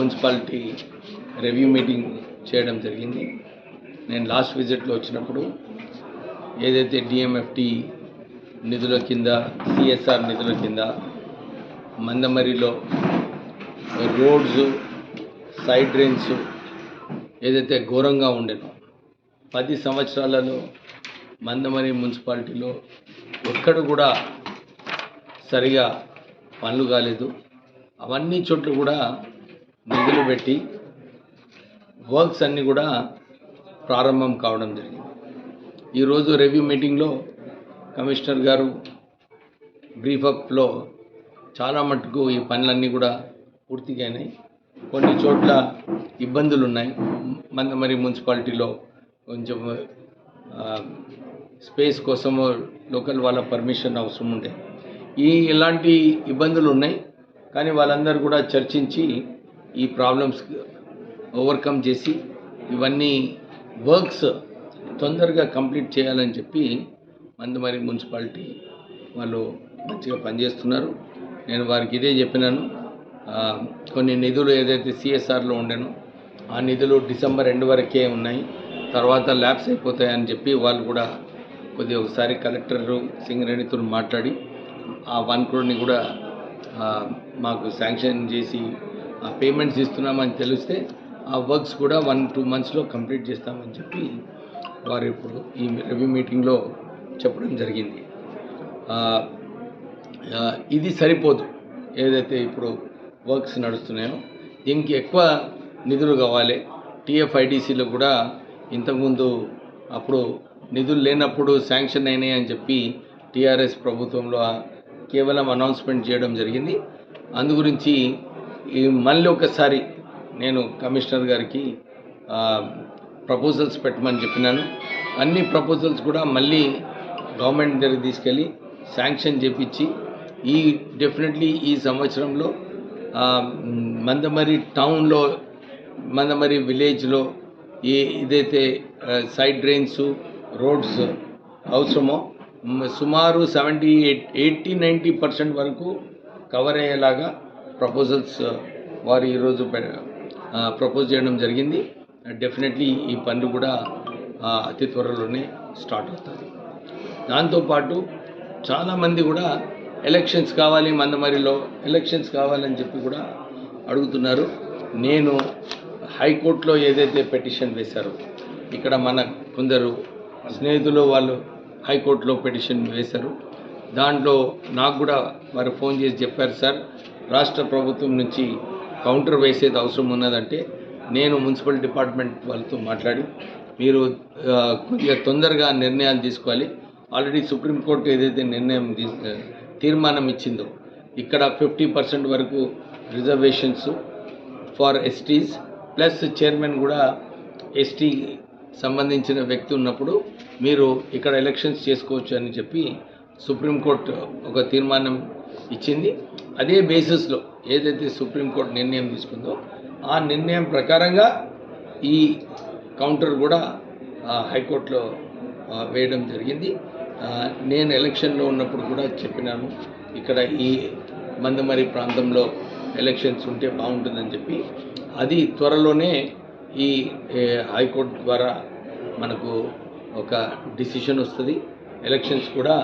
Municipality review meeting చేయడం జరిగింది. నేను లాస్ట్ విజిట్లో వచ్చినప్పుడు ఏదైతే డిఎంఎఫ్టి నిధుల కింద సిఎస్ఆర్ నిధుల కింద మందమరిలో రోడ్స్ సైడ్ డ్రైన్స్ ఏదైతే ఘోరంగా ఉండేనో పది సంవత్సరాలలో మందమరి మున్సిపాలిటీలో ఎక్కడ కూడా సరిగా పనులు కాలేదు. అవన్నీ చోట్ల కూడా నిధులు పెట్టి వర్క్స్ అన్నీ కూడా ప్రారంభం కావడం జరిగింది. ఈరోజు రివ్యూ మీటింగ్లో కమిషనర్ గారు బ్రీఫప్లో చాలా మటుకు ఈ పనులన్నీ కూడా పూర్తిగానే కొన్ని చోట్ల ఇబ్బందులు ఉన్నాయి. మందమరి మున్సిపాలిటీలో కొంచెం స్పేస్ కోసము లోకల్ వాళ్ళ పర్మిషన్ అవసరం ఉండే. ఈ ఇలాంటి ఇబ్బందులు ఉన్నాయి. కానీ వాళ్ళందరూ కూడా చర్చించి ఈ ప్రాబ్లమ్స్ ఓవర్కమ్ చేసి ఇవన్నీ వర్క్స్ తొందరగా కంప్లీట్ చేయాలని చెప్పి మందమరి మున్సిపాలిటీ వాళ్ళు మంచిగా పనిచేస్తున్నారు. నేను వారికి ఇదే చెప్పినాను. కొన్ని నిధులు ఏదైతే సిఎస్ఆర్లో ఉండేనో ఆ నిధులు డిసెంబర్ ఎండ్ వరకే ఉన్నాయి. తర్వాత ల్యాబ్స్ అయిపోతాయని చెప్పి వాళ్ళు కూడా కొద్దిగా ఒకసారి కలెక్టర్ సింగరేణితో మాట్లాడి ఆ వన్ క్రోడ్ని కూడా మాకు శాంక్షన్ చేసి ఆ పేమెంట్స్ ఇస్తున్నామని తెలిస్తే ఆ వర్క్స్ కూడా వన్ టూ మంత్స్లో కంప్లీట్ చేస్తామని చెప్పి వారు ఇప్పుడు ఈ రెవ్యూ మీటింగ్లో చెప్పడం జరిగింది. ఇది సరిపోదు. ఏదైతే ఇప్పుడు వర్క్స్ నడుస్తున్నాయో దీనికి ఎక్కువ నిధులు కావాలి. టీఎఫ్ఐడిసిలో కూడా ఇంతకుముందు అప్పుడు నిధులు లేనప్పుడు శాంక్షన్ అయినాయి అని చెప్పి టీఆర్ఎస్ ప్రభుత్వంలో కేవలం అనౌన్స్మెంట్ చేయడం జరిగింది. అందు గురించి ఈ మళ్ళీ ఒకసారి నేను కమిషనర్ గారికి ప్రపోజల్స్ పెట్టమని చెప్పినాను. అన్ని ప్రపోజల్స్ కూడా మళ్ళీ గవర్నమెంట్ దగ్గరికి తీసుకెళ్ళి శాంక్షన్ చేపించి ఈ డెఫినెట్లీ ఈ సంవత్సరంలో మందమరి టౌన్లో మందమరి విలేజ్లో ఏ ఇదైతే సైడ్ డ్రైన్స్ రోడ్స్ అవసరమో సుమారు seventy eight eighty ninety percent వరకు కవర్ అయ్యేలాగా ప్రపోజల్స్ uh, వారు ఈరోజు ప్రపోజ్ చేయడం జరిగింది. డెఫినెట్లీ ఈ పనులు కూడా అతి త్వరలోనే స్టార్ట్ అవుతుంది దాంతోపాటు చాలామంది కూడా ఎలక్షన్స్ కావాలి మందమరిలో ఎలక్షన్స్ కావాలని చెప్పి కూడా అడుగుతున్నారు. నేను హైకోర్టులో ఏదైతే పెటిషన్ వేశారో ఇక్కడ మన కొందరు స్నేహితులు వాళ్ళు హైకోర్టులో పెటిషన్ వేశారు. దాంట్లో నాకు కూడా వారు ఫోన్ చేసి చెప్పారు సార్ రాష్ట్ర ప్రభుత్వం నుంచి కౌంటర్ వేసేది అవసరం ఉన్నదంటే నేను మున్సిపల్ డిపార్ట్మెంట్ వాళ్ళతో మాట్లాడి మీరు కొద్దిగా తొందరగా నిర్ణయాలు తీసుకోవాలి. ఆల్రెడీ సుప్రీంకోర్టు ఏదైతే నిర్ణయం తీర్మానం ఇచ్చిందో ఇక్కడ ఫిఫ్టీ పర్సెంట్ వరకు reservations for STs plus chairman కూడా ఎస్టీ సంబంధించిన వ్యక్తి ఉన్నప్పుడు మీరు ఇక్కడ ఎలక్షన్స్ చేసుకోవచ్చు అని చెప్పి సుప్రీంకోర్టు ఒక తీర్మానం ఇచ్చింది. అదే బేసిస్లో ఏదైతే సుప్రీంకోర్టు నిర్ణయం తీసుకుందో ఆ నిర్ణయం ప్రకారంగా ఈ కౌంటర్ కూడా హైకోర్టులో వేయడం జరిగింది. నేను ఎలక్షన్లో ఉన్నప్పుడు కూడా చెప్పినాను ఇక్కడ ఈ మందమరి ప్రాంతంలో ఎలక్షన్స్ ఉంటే బాగుంటుందని చెప్పి. అది త్వరలోనే ఈ హైకోర్టు ద్వారా మనకు ఒక డిసిషన్ వస్తుంది. ఎలక్షన్స్ కూడా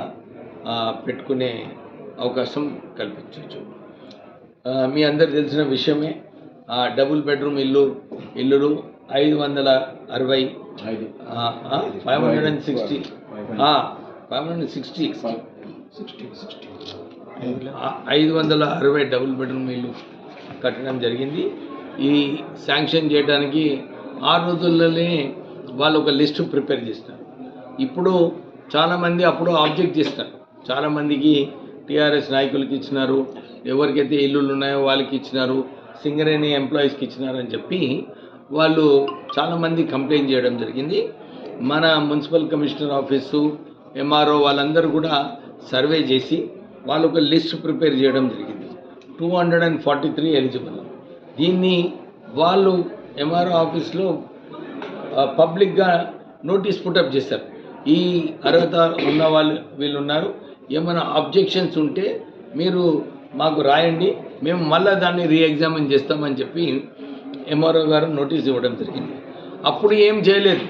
పెట్టుకునే అవకాశం కల్పించవచ్చు. మీ అందరు తెలిసిన విషయమే ఆ, డబుల్ బెడ్రూమ్ ఇల్లు ఇల్లులు ఐదు వందల అరవై five hundred and sixty five hundred and sixty ఐదు వందల అరవై డబుల్ బెడ్రూమ్ ఇల్లు కట్టడం జరిగింది. ఈ శాంక్షన్ చేయడానికి ఆ రోజుల్లోనే వాళ్ళు ఒక లిస్టు ప్రిపేర్ చేస్తారు. ఇప్పుడు చాలామంది అప్పుడు ఆబ్జెక్ట్ చేస్తారు. చాలామందికి టీఆర్ఎస్ నాయకులకి ఇచ్చినారు ఎవరికైతే ఇల్లులు ఉన్నాయో వాళ్ళకి ఇచ్చినారు సింగరేణి ఎంప్లాయీస్కి ఇచ్చినారని చెప్పి వాళ్ళు చాలామంది కంప్లైంట్ చేయడం జరిగింది. మన మున్సిపల్ కమిషనర్ ఆఫీసు ఎంఆర్ఓ వాళ్ళందరూ కూడా సర్వే చేసి వాళ్ళు ఒక లిస్ట్ ప్రిపేర్ చేయడం జరిగింది. Two hundred and forty three eligible దీన్ని వాళ్ళు ఎంఆర్ఓ ఆఫీస్లో పబ్లిక్గా నోటీస్ పుటప్ చేశారు. ఈ అర్హత ఉన్న వాళ్ళు వీళ్ళు ఉన్నారు. ఏమైనా అబ్జెక్షన్స్ ఉంటే మీరు మాకు రాయండి. మేము మళ్ళీ దాన్ని రీఎగ్జామిన్ చేస్తామని చెప్పి ఎంఆర్ఓ గారు నోటీస్ ఇవ్వడం జరిగింది. అప్పుడు ఏం చేయలేదు.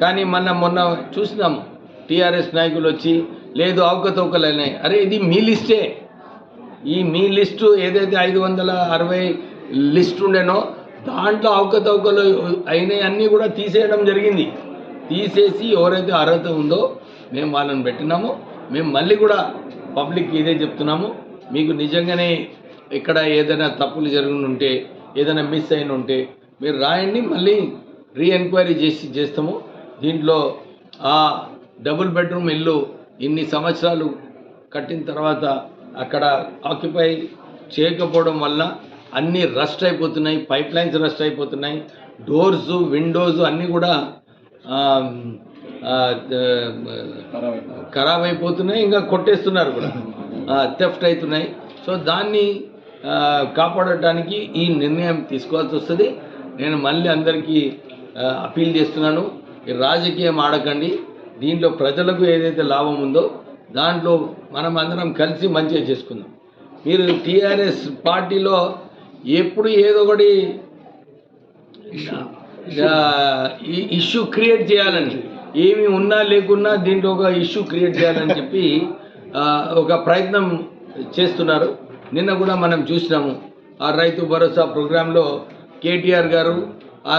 కానీ మొన్న మొన్న చూసినాము టీఆర్ఎస్ నాయకులు వచ్చి లేదు అవకతవకలు అయినాయి అరే ఇది మీ లిస్టే. ఈ మీ లిస్టు ఏదైతే ఐదు వందల అరవై లిస్ట్ ఉండేనో దాంట్లో అవకతవకలు అయినాయి అన్నీ కూడా తీసేయడం జరిగింది. తీసేసి ఎవరైతే అర్హత ఉందో మేము వాళ్ళని పెట్టినాము. మేము మళ్ళీ కూడా పబ్లిక్ ఇదే చెప్తున్నాము. మీకు నిజంగానే ఇక్కడ ఏదైనా తప్పులు జరిగి ఉంటే ఏదైనా మిస్ అయిన ఉంటే మీరు రాయండి మళ్ళీ రీ ఎంక్వైరీ చేసి చేస్తాము. దీంట్లో ఆ డబుల్ బెడ్రూమ్ ఇల్లు ఇన్ని సంవత్సరాలు కట్టిన తర్వాత అక్కడ ఆక్యుపై చేయకపోవడం వల్ల అన్నీ రస్ట్ అయిపోతున్నాయి పైప్ లైన్స్ రస్ట్ అయిపోతున్నాయి డోర్స్ విండోస్ అన్నీ కూడా ఖరాబ్ అయిపోతున్నాయి ఇంకా కొట్టేస్తున్నారు కూడా. థెఫ్ట్ అవుతున్నాయి సో దాన్ని కాపాడటానికి ఈ నిర్ణయం తీసుకోవాల్సి వస్తుంది. నేను మళ్ళీ అందరికీ అపీల్ చేస్తున్నాను రాజకీయం ఆడకండి. దీంట్లో ప్రజలకు ఏదైతే లాభం ఉందో దాంట్లో మనం అందరం కలిసి మంచిగా చేసుకుందాం. మీరు టీఆర్ఎస్ పార్టీలో ఎప్పుడు ఏదో ఒకటి ఇష్యూ క్రియేట్ చేయాలని ఏమి ఉన్నా లేకున్నా దీంట్లో ఒక ఇష్యూ క్రియేట్ చేయాలని చెప్పి ఒక ప్రయత్నం చేస్తున్నారు. నిన్న కూడా మనం చూసినాము. ఆ రైతు భరోసా ప్రోగ్రాంలో కేటీఆర్ గారు ఆ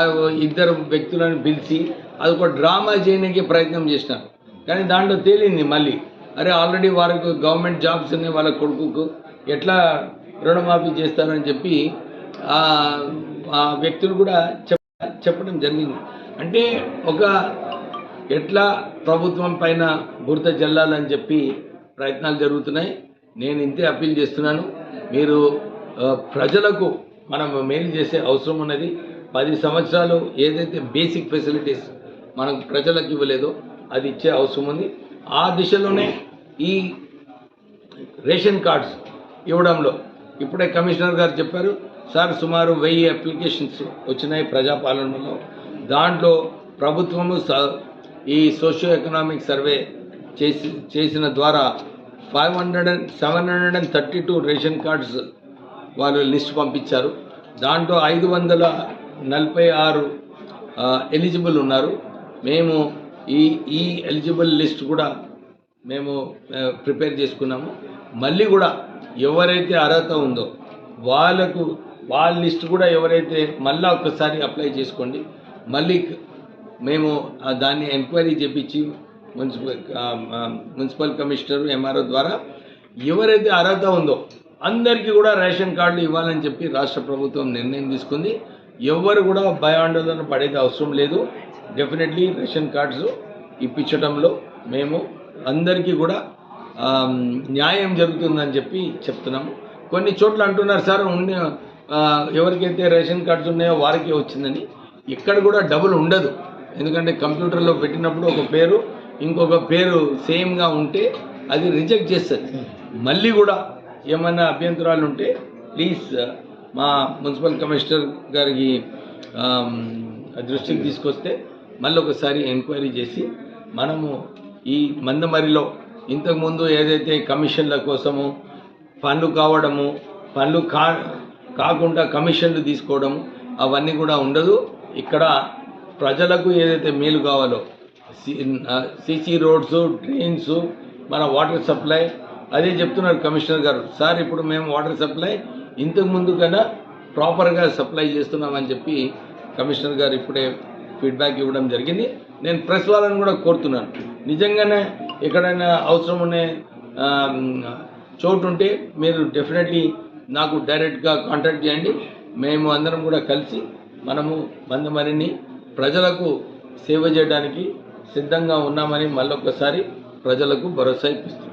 ఇద్దరు వ్యక్తులను పిలిచి అది ఒక డ్రామా చేయడానికి ప్రయత్నం చేసినారు. కానీ దాంట్లో తేలింది మళ్ళీ. అరే ఆల్రెడీ వారికి గవర్నమెంట్ జాబ్స్ ఉన్నాయి వాళ్ళ కొడుకుకు ఎట్లా రుణమాఫీ చేస్తారని చెప్పి ఆ వ్యక్తులు కూడా చెప్ప చెప్పడం జరిగింది. అంటే ఒక ఎట్లా ప్రభుత్వం పైన బురద జల్లాలని చెప్పి ప్రయత్నాలు జరుగుతున్నాయి. నేను ఇంతే అప్పీల్ చేస్తున్నాను. మీరు ప్రజలకు మనం మేలు చేసే అవసరం ఉన్నది. పది సంవత్సరాలు ఏదైతే బేసిక్ ఫెసిలిటీస్ మనకు ప్రజలకు ఇవ్వలేదో అది ఇచ్చే అవసరం ఉంది. ఆ దిశలోనే ఈ రేషన్ కార్డ్స్ ఇవ్వడంలో ఇప్పుడే కమిషనర్ గారు చెప్పారు సార్ సుమారు వెయ్యి అప్లికేషన్స్ వచ్చినాయి ప్రజాపాలనలో. దాంట్లో ప్రభుత్వము స- ఈ సోషియో ఎకనామిక్ సర్వే చేసి చేసిన ద్వారా five hundred and seven hundred and thirty two ration cards వాళ్ళు లిస్ట్ పంపించారు. దాంట్లో ఐదు వందల నలభై ఆరు ఎలిజిబుల్ ఉన్నారు. మేము ఈ ఈ ఎలిజిబుల్ లిస్ట్ కూడా మేము ప్రిపేర్ చేసుకున్నాము. మళ్ళీ కూడా ఎవరైతే అర్హత ఉందో వాళ్ళకు వాళ్ళ లిస్ట్ కూడా ఎవరైతే మళ్ళీ ఒకసారి అప్లై చేసుకోండి. మళ్ళీ మేము దాన్ని ఎంక్వైరీ చేపించి మున్సిపల్ మున్సిపల్ కమిషనర్ ఎంఆర్ఓ ద్వారా ఎవరైతే అర్హత ఉందో అందరికీ కూడా రేషన్ కార్డులు ఇవ్వాలని చెప్పి రాష్ట్ర ప్రభుత్వం నిర్ణయం తీసుకుంది. ఎవరు కూడా భయాందోళన పడేది అవసరం లేదు. డెఫినెట్లీ రేషన్ కార్డ్స్ ఇప్పించడంలో మేము అందరికీ కూడా న్యాయం జరుగుతుందని చెప్పి చెప్తున్నాము. కొన్ని చోట్ల అంటున్నారు సార్ ఉన్న ఎవరికైతే రేషన్ కార్డ్స్ ఉన్నాయో వారికే వచ్చిందని. ఇక్కడ కూడా డబుల్ ఉండదు. ఎందుకంటే కంప్యూటర్లో పెట్టినప్పుడు ఒక పేరు ఇంకొక పేరు సేమ్గా ఉంటే అది రిజెక్ట్ చేస్తుంది. మళ్ళీ కూడా ఏమైనా అభ్యంతరాలు ఉంటే ప్లీజ్ uh, మా మున్సిపల్ కమిషనర్ గారికి um, దృష్టికి తీసుకొస్తే మళ్ళీ ఒకసారి ఎంక్వైరీ చేసి మనము ఈ మందమరిలో ఇంతకుముందు ఏదైతే కమిషన్ల కోసము పనులు కావడము పనులు కా కాకుండా కమిషన్లు తీసుకోవడము అవన్నీ కూడా ఉండదు. ఇక్కడ ప్రజలకు ఏదైతే మేలు కావాలో సీసీ రోడ్స్ డ్రైన్స్ మన వాటర్ సప్లై అదే చెప్తున్నారు కమిషనర్ గారు. సార్ ఇప్పుడు మేము వాటర్ సప్లై ఇంతకు ముందు కన్నా ప్రాపర్గా సప్లై చేస్తున్నామని చెప్పి కమిషనర్ గారు ఇప్పుడే ఫీడ్బ్యాక్ ఇవ్వడం జరిగింది. నేను ప్రెస్ వాళ్ళని కూడా కోరుతున్నాను. నిజంగానే ఎక్కడైనా అవసరం ఉండే చోటు ఉంటే మీరు డెఫినెట్లీ నాకు డైరెక్ట్గా కాంటాక్ట్ చేయండి. మేము అందరం కూడా కలిసి మనము మందమరిని ప్రజలకు సేవ చేయడానికి సిద్ధంగా ఉన్నామని మళ్ళొకసారి ప్రజలకు భరోసా ఇప్పిస్తుంది